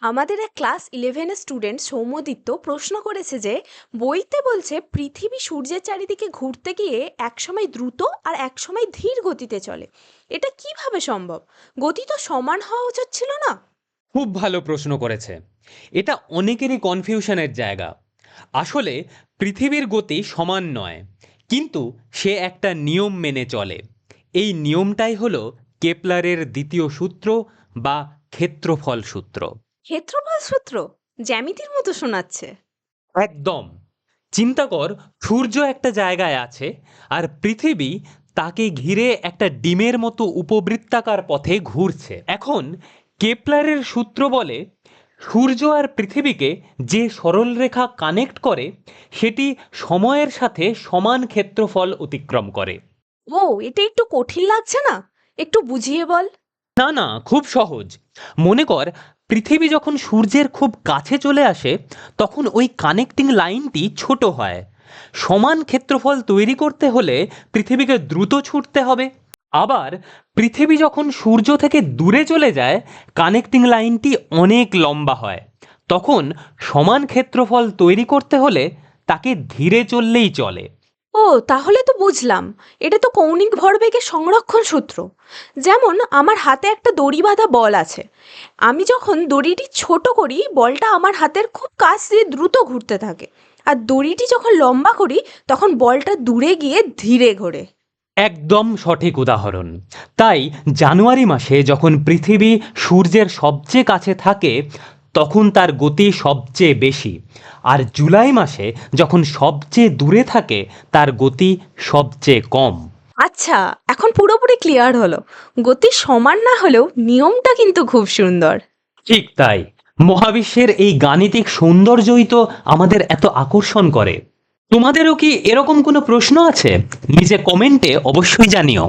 আমাদের এক ক্লাস ইলেভেনের স্টুডেন্ট সৌম্যদীপ্ত প্রশ্ন করেছে যে, বইতে বলছে, পৃথিবী সূর্যের চারিদিকে ঘুরতে গিয়ে একসময় দ্রুত আর একসময় ধীর গতিতে চলে। এটা কীভাবে সম্ভব? গতি তো সমান হওয়া উচিত ছিল না? খুব ভালো প্রশ্ন করেছে। এটা অনেকেরই কনফিউশনের জায়গা। আসলে, পৃথিবীর গতি সমান নয়, কিন্তু সে একটা নিয়ম মেনে চলে। এই নিয়মটাই হলো কেপলারের দ্বিতীয় সূত্র বা ক্ষেত্রফল সূত্র ক্ষেত্রফল সূত্র জ্যামিতির মতো শোনাচ্ছে। একদম। চিন্তা কর সূর্য একটা জায়গায় আছে আর পৃথিবী তাকে ঘিরে একটা ডিমের মতো উপবৃত্তাকার পথে ঘুরছে। এখন কেপলারের সূত্র বলে সূর্য আর পৃথিবীকে যে সরলরেখা কানেক্ট করে সেটি সময়ের সাথে সমান ক্ষেত্রফল অতিক্রম করে। ও এটা একটু কঠিন লাগছে না? একটু বুঝিয়ে বল। না না, খুব সহজ। মনে কর, পৃথিবী যখন সূর্যের খুব কাছে চলে আসে, তখন ওই কানেক্টিং লাইনটি ছোট হয়। সমান ক্ষেত্রফল তৈরি করতে হলে পৃথিবীকে দ্রুত ছুটতে হবে। আবার, পৃথিবী যখন সূর্য থেকে দূরে চলে যায় কানেক্টিং লাইনটি অনেক লম্বা হয়। তখন সমান ক্ষেত্রফল তৈরি করতে হলে তাকে ধীরে চললেই চলে। ও, তাহলে তো বুঝলাম। এটা তো কৌণিক ভরবেগের সংরক্ষণ সূত্র। যেমন আমার হাতে একটা দড়ি বাঁধা বল আছে। আমি যখন দড়িটি ছোট করি, বলটা আমার হাতের খুব কাছ দিয়ে দ্রুত ঘুরতে থাকে। আর দড়িটি যখন লম্বা করি, তখন বলটা দূরে গিয়ে ধীরে ঘোরে। একদম সঠিক উদাহরণ। তাই জানুয়ারি মাসে যখন পৃথিবী সূর্যের সবচেয়ে কাছে থাকে তখন তার গতি সবচেয়ে বেশি। আর জুলাই মাসে যখন সবচেয়ে দূরে থাকে তার গতি সবচেয়ে কম। আচ্ছা এখন পুরোপুরি ক্লিয়ার হলো। গতি সমান না হলেও নিয়মটা কিন্তু খুব সুন্দর। ঠিক তাই। মহাবিশ্বের এই গাণিতিক সৌন্দর্যই তো আমাদের এত আকর্ষণ করে। তোমাদেরও কি এরকম কোনো প্রশ্ন আছে? নিজে কমেন্টে অবশ্যই জানিও।